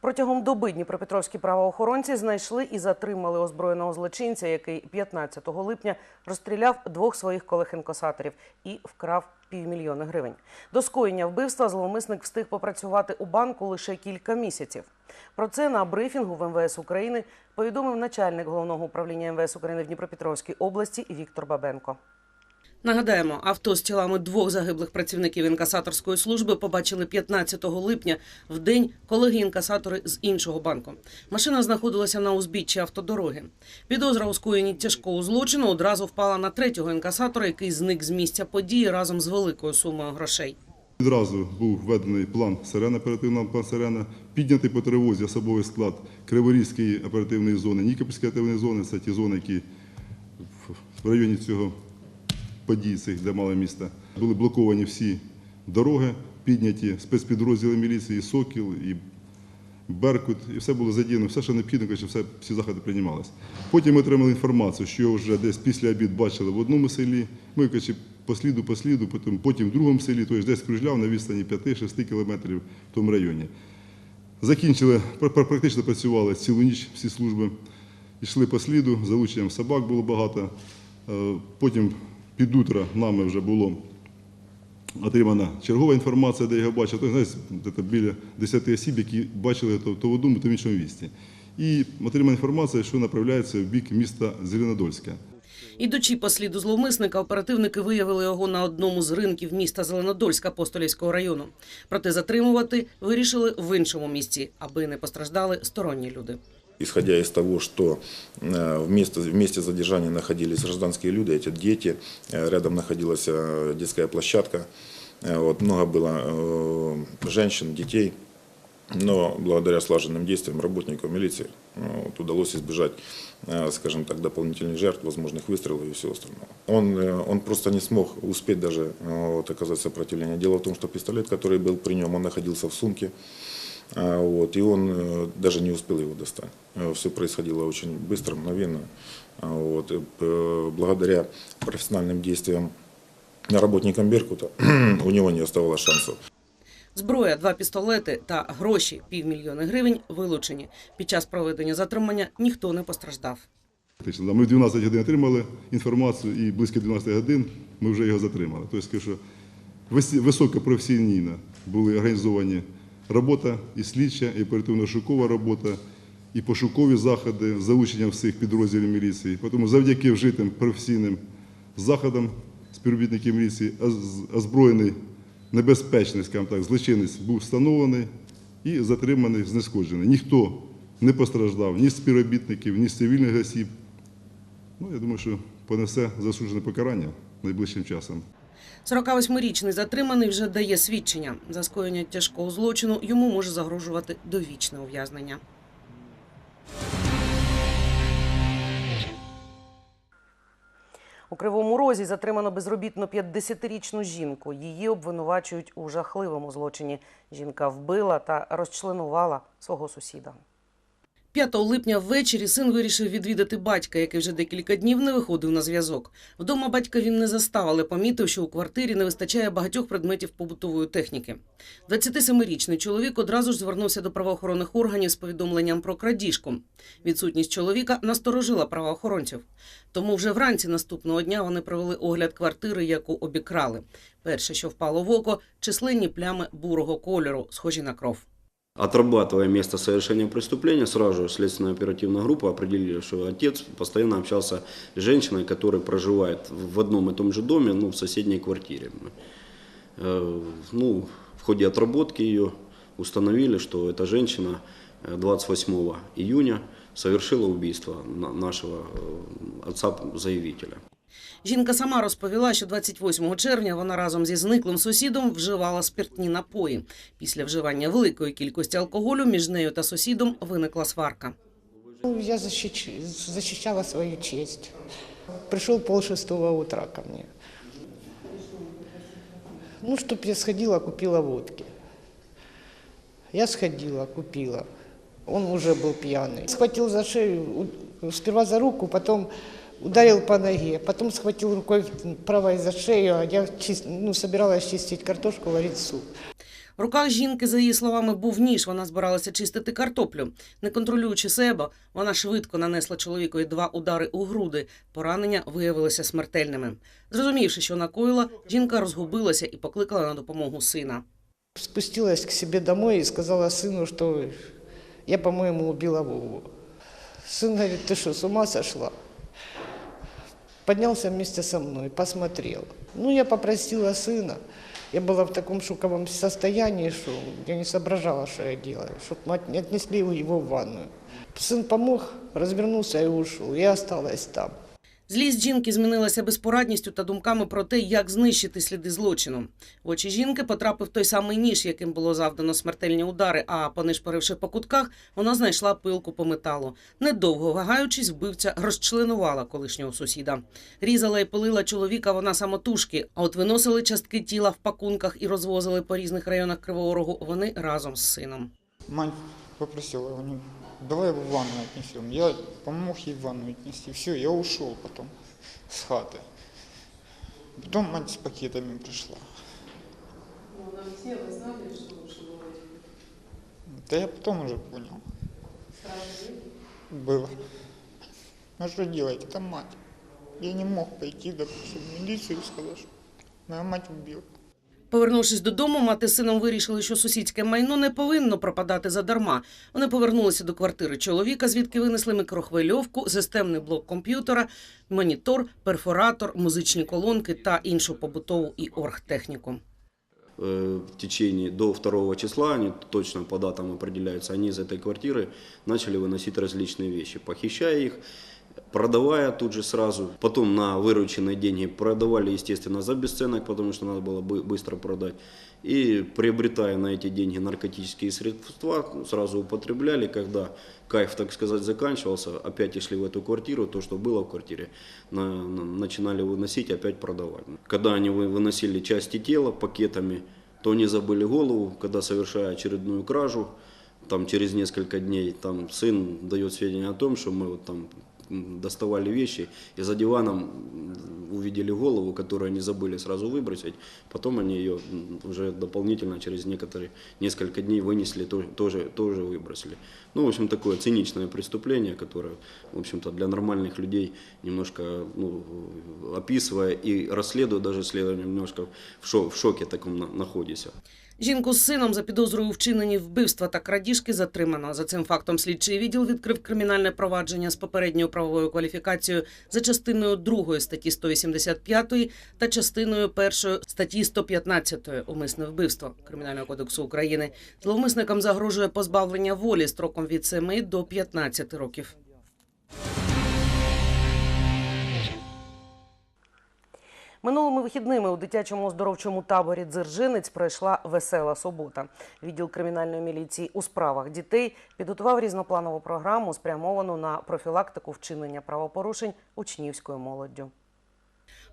Протягом доби дніпропетровські правоохоронці знайшли і затримали озброєного злочинця, який 15 липня розстріляв двох своїх колег-інкасаторів і вкрав півмільйона гривень. До скоєння вбивства зловмисник встиг попрацювати у банку лише кілька місяців. Про це на брифінгу в МВС України повідомив начальник головного управління МВС України в Дніпропетровській області Віктор Бабенко. Нагадаємо, авто з тілами двох загиблих працівників інкасаторської служби побачили 15 липня в день колеги-інкасатори з іншого банку. Машина знаходилася на узбіччі автодороги. Підозра у скоєнні тяжкого злочину одразу впала на третього інкасатора, який зник з місця події разом з великою сумою грошей. Відразу був введений план «Сирена», оперативний план «Сирена», піднятий по тривозі особовий склад Криворізької оперативної зони, Нікопольської оперативної зони, це ті зони, які в районі цього подій цих, де мали міста. Були блоковані всі дороги, підняті спецпідрозділи міліції, «Сокіл», і Беркут, і все було задіяно, все, що необхідно, коротше, все, всі заходи приймалися. Потім ми отримали інформацію, що вже десь після обід бачили в одному селі. Ми коротше, по сліду, по сліду, потім, потім в другому селі, тобто десь кружляв на відстані 5-6 кілометрів в тому районі. Закінчили, пр- пр- практично працювали цілу ніч всі служби. Йшли по сліду, залученням собак було багато. Е, Потім під утро нами вже було отримана чергова інформація, де його бачив. Тобто, знаєте, біля 10 осіб, які бачили то, в одному, то в іншому місті. І отримана інформація, що направляється в бік міста Зеленодольська. Ідучи по сліду зловмисника, оперативники виявили його на одному з ринків міста Зеленодольська Апостолівського району. Проте затримувати вирішили в іншому місці, аби не постраждали сторонні люди. Исходя из того, что э, в месте, в месте задержания находились гражданские люди, эти дети, э, рядом находилась э, детская площадка, вот, много было женщин, детей, но благодаря слаженным действиям работников милиции вот, удалось избежать, скажем так, дополнительных жертв, возможных выстрелов и всего остального. Он, он просто не смог успеть даже вот, оказать сопротивление. Дело в том, что пистолет, который был при нем, он находился в сумке, Вот, и он э, даже не успел его достать. Все происходило очень быстро, мгновенно. А, Вот, и, э, благодаря профессиональным действиям работникам Беркута у него не оставалось шансов. Зброя, два пістолети та гроші півмільйони гривень вилучені. Під час проведення затримання ніхто не постраждав. Фактично, да, Ми в 12 годин отримали інформацію і близько 12 годин ми вже його затримали. Тобто, скажу, що висі- високопрофесійна були організовані робота і слідча, і оперативно-шукова робота, і пошукові заходи з залученням всіх підрозділів міліції. Тому завдяки вжитим професійним заходам співробітників міліції озброєний небезпечний, скажімо так, злочинець був встановлений і затриманий, знешкоджений. Ніхто не постраждав ні співробітників, ні цивільних осіб. Ну, я думаю, що понесе засуджене покарання найближчим часом. 48-річний затриманий вже дає свідчення. За скоєння тяжкого злочину йому може загрожувати довічне ув'язнення. У Кривому Розі затримано безробітну 50-річну жінку. Її обвинувачують у жахливому злочині. Жінка вбила та розчленувала свого сусіда. 5 липня ввечері син вирішив відвідати батька, який вже декілька днів не виходив на зв'язок. Вдома батька він не застав, але помітив, що у квартирі не вистачає багатьох предметів побутової техніки. 27-річний чоловік одразу ж звернувся до правоохоронних органів з повідомленням про крадіжку. Відсутність чоловіка насторожила правоохоронців. Тому вже вранці наступного дня вони провели огляд квартири, яку обікрали. Перше, що впало в око, численні плями бурого кольору, схожі на кров. Отрабатывая место совершения преступления, сразу следственная оперативная группа определили, что отец постоянно общался с женщиной, которая проживает в одном и том же доме, ну, в соседней квартире. Э, Ну, в ходе отработки ее установили, что эта женщина э, 28 июня совершила убийство на- нашего э, отца-заявителя. Жінка сама розповіла, що 28 червня вона разом зі зниклим сусідом вживала спиртні напої. Після вживання великої кількості алкоголю між нею та сусідом виникла сварка. Я защищала свою честь. Пришел полшестого утра ко мне. Ну, чтоб я сходила, купила водки. Я сходила, купила. Он уже был пьяный. Схватил за шею, сперва за руку, потом ударил по ноге, потом схватил рукой правой за шею, а я чис- ну, собиралась чистить картошку, варить суп. В руках жінки, за її словами, був ніж. Вона збиралася чистити картоплю. Не контролюючи себе, вона швидко нанесла чоловікові два удари у груди. Поранення виявилися смертельними. Зрозумівши, що накоїла, жінка розгубилася і покликала на допомогу сина. Спустилась к себе домой и сказала сыну, что я, по-моему, убила Вову. Сын говорит, ты что, с ума сошла? Поднялся вместе со мной, посмотрел. Ну, я попросила сына. Я была в таком шоковом состоянии, что я не соображала, что я делаю. Чтобы отнесли его в ванную. Сын помог, развернулся и ушел. Я осталась там. Злість жінки змінилася безпорадністю та думками про те, як знищити сліди злочину. В очі жінки потрапив той самий ніж, яким було завдано смертельні удари. А понишпоривши по кутках, вона знайшла пилку по металу. Недовго вагаючись, вбивця розчленувала колишнього сусіда. Різала і пилила чоловіка вона самотужки. А от виносили частки тіла в пакунках і розвозили по різних районах Кривого Рогу вони разом з сином. Мать попросила его, не- давай его в ванну отнесем. Я помог ей в ванну отнести. Все, я ушел потом с хаты. Потом мать с пакетами пришла. Да я потом уже понял. Было. Ну что делать, это мать. Я не мог пойти, допустим, в милицию и сказать, что моя мать убила. Повернувшись додому, мати з сином вирішили, що сусідське майно не повинно пропадати задарма. Вони повернулися до квартири чоловіка, звідки винесли мікрохвильовку, системний блок комп'ютера, монітор, перфоратор, музичні колонки та іншу побутову і оргтехніку. Э, в течение до 2 числа, они точно по датам определяются, они из этой квартиры начали выносить различные вещи, похищая их, Продавая тут же сразу. Потом на вырученные деньги продавали, естественно, за бесценок, потому что надо было бы- быстро продать. И приобретая на эти деньги наркотические средства, сразу употребляли, когда кайф, так сказать, заканчивался, опять шли в эту квартиру, то, что было в квартире, на- на- начинали выносить, опять продавать. Когда они вы- выносили части тела пакетами, то не забыли голову, когда совершая очередную кражу, там через несколько дней там сын дает сведения о том, что мы вот там доставали вещи и за диваном м, увидели голову, которую они забыли сразу выбросить. Потом они ее м, уже дополнительно через некоторые несколько дней вынесли, то- тоже, тоже выбросили. Ну, в общем, такое циничное преступление, которое, в общем-то, для нормальных людей немножко, ну, описывая и расследуя даже следование, немножко в, шо- в шоке таком на- находится. Жінку з сином за підозрою у вчиненні вбивства та крадіжки затримано. За цим фактом слідчий відділ відкрив кримінальне провадження з попередньою правовою кваліфікацією за частиною 2 статті 185 та частиною 1 статті 115 умисне вбивство Кримінального кодексу України. Зловмисникам загрожує позбавлення волі строком від 7 до 15 років. Минулими вихідними у дитячому оздоровчому таборі Дзержинець пройшла весела субота. Відділ кримінальної міліції у справах дітей підготував різнопланову програму, спрямовану на профілактику вчинення правопорушень учнівською молоддю.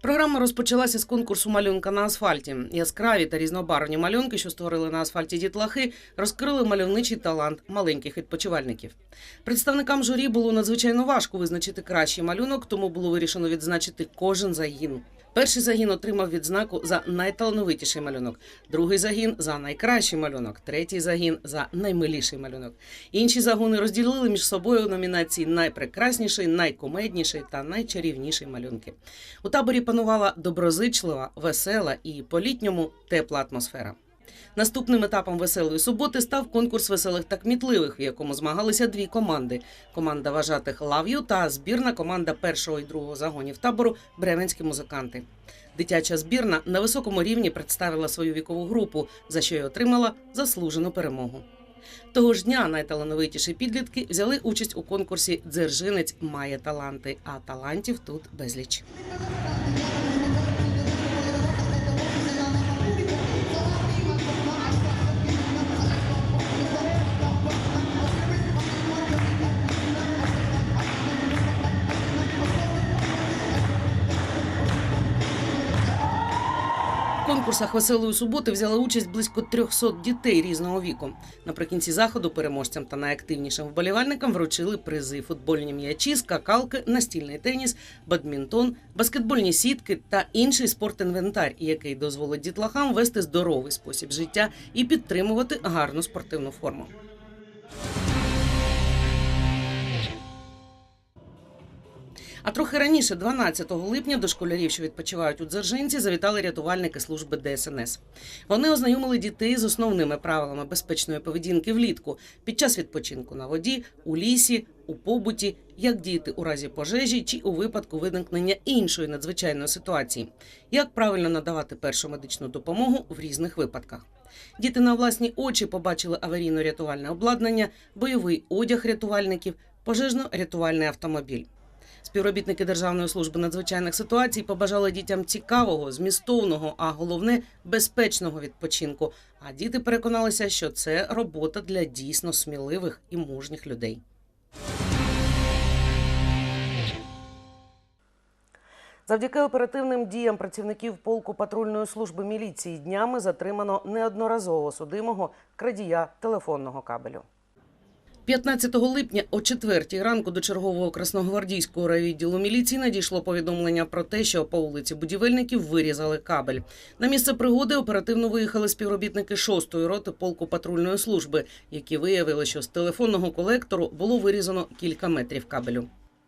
Програма розпочалася з конкурсу малюнка на асфальті. Яскраві та різнобарвні малюнки, що створили на асфальті дітлахи, розкрили мальовничий талант маленьких відпочивальників. Представникам журі було надзвичайно важко визначити кращий малюнок, тому було вирішено відзначити кожен загін. Перший загін отримав відзнаку за найталановитіший малюнок, другий загін за найкращий малюнок, третій загін за наймиліший малюнок. Інші загони розділили між собою номінації найпрекрасніший, найкомедніший та найчарівніший малюнки. У таборі панувала доброзичлива, весела і по-літньому тепла атмосфера. Наступним етапом веселої суботи став конкурс веселих та кмітливих, в якому змагалися дві команди: команда вважатих Лав'ю та збірна команда першого і другого загонів табору Бременські музиканти. Дитяча збірна на високому рівні представила свою вікову групу, за що й отримала заслужену перемогу. Того ж дня найталановитіші підлітки взяли участь у конкурсі Дзержинець має таланти, а талантів тут безліч. Конкурсах веселої суботи взяли участь близько 300 дітей різного віку. Наприкінці заходу переможцям та найактивнішим вболівальникам вручили призи: футбольні м'ячі, скакалки, настільний теніс, бадмінтон, баскетбольні сітки та інший спортінвентар, який дозволить дітлахам вести здоровий спосіб життя і підтримувати гарну спортивну форму. А трохи раніше, 12 липня, до школярів, що відпочивають у Дзержинці, завітали рятувальники служби ДСНС. Вони ознайомили дітей з основними правилами безпечної поведінки влітку під час відпочинку на воді, у лісі, у побуті, як діяти у разі пожежі чи у випадку виникнення іншої надзвичайної ситуації, як правильно надавати першу медичну допомогу в різних випадках. Діти на власні очі побачили аварійно-рятувальне обладнання, бойовий одяг рятувальників, пожежно-рятувальний автомобіль. Співробітники Державної служби надзвичайних ситуацій побажали дітям цікавого, змістовного, а головне безпечного відпочинку. А діти переконалися, що це робота для дійсно сміливих і мужніх людей. Завдяки оперативним діям працівників полку патрульної служби міліції днями затримано неодноразово судимого крадія телефонного кабелю. 15 липня о 4 ранку до чергового красногвардійського райвідділу міліції надійшло повідомлення про те, що по вулиці будівельників вирізали кабель. На місце пригоди оперативно виїхали співробітники 6-ї роти полку патрульної служби, які виявили, що з телефонного колектору було вирізано кілька метрів кабелю.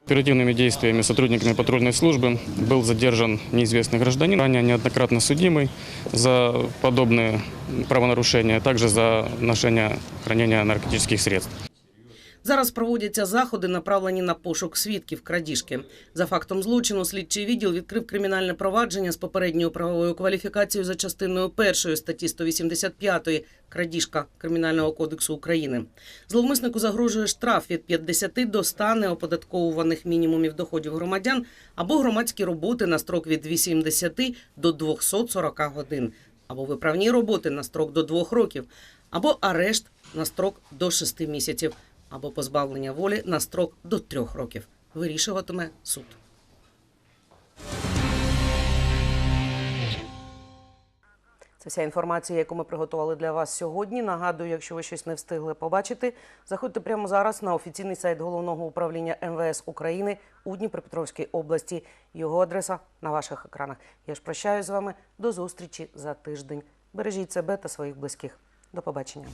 Оперативными действиями сотрудниками патрульной службы был задержан неизвестный гражданин, ранее неоднократно судимый за подобные правонарушения, а также за ношение, хранение наркотических средств. Зараз проводяться заходи, направлені на пошук свідків крадіжки. За фактом злочину слідчий відділ відкрив кримінальне провадження з попередньою правовою кваліфікацією за частиною першої статті 185 крадіжка Кримінального кодексу України. Зловмиснику загрожує штраф від 50 до 100 неоподатковуваних мінімумів доходів громадян або громадські роботи на строк від 80 до 240 годин, або виправні роботи на строк до 2 років, або арешт на строк до 6 місяців або позбавлення волі на строк до трьох років. Вирішуватиме суд. Це вся інформація, яку ми приготували для вас сьогодні. Нагадую, якщо ви щось не встигли побачити, заходьте прямо зараз на офіційний сайт головного управління МВС України у Дніпропетровській області. Його адреса на ваших екранах. Я ж прощаюсь з вами до зустрічі за тиждень. Бережіть себе та своїх близьких. До побачення.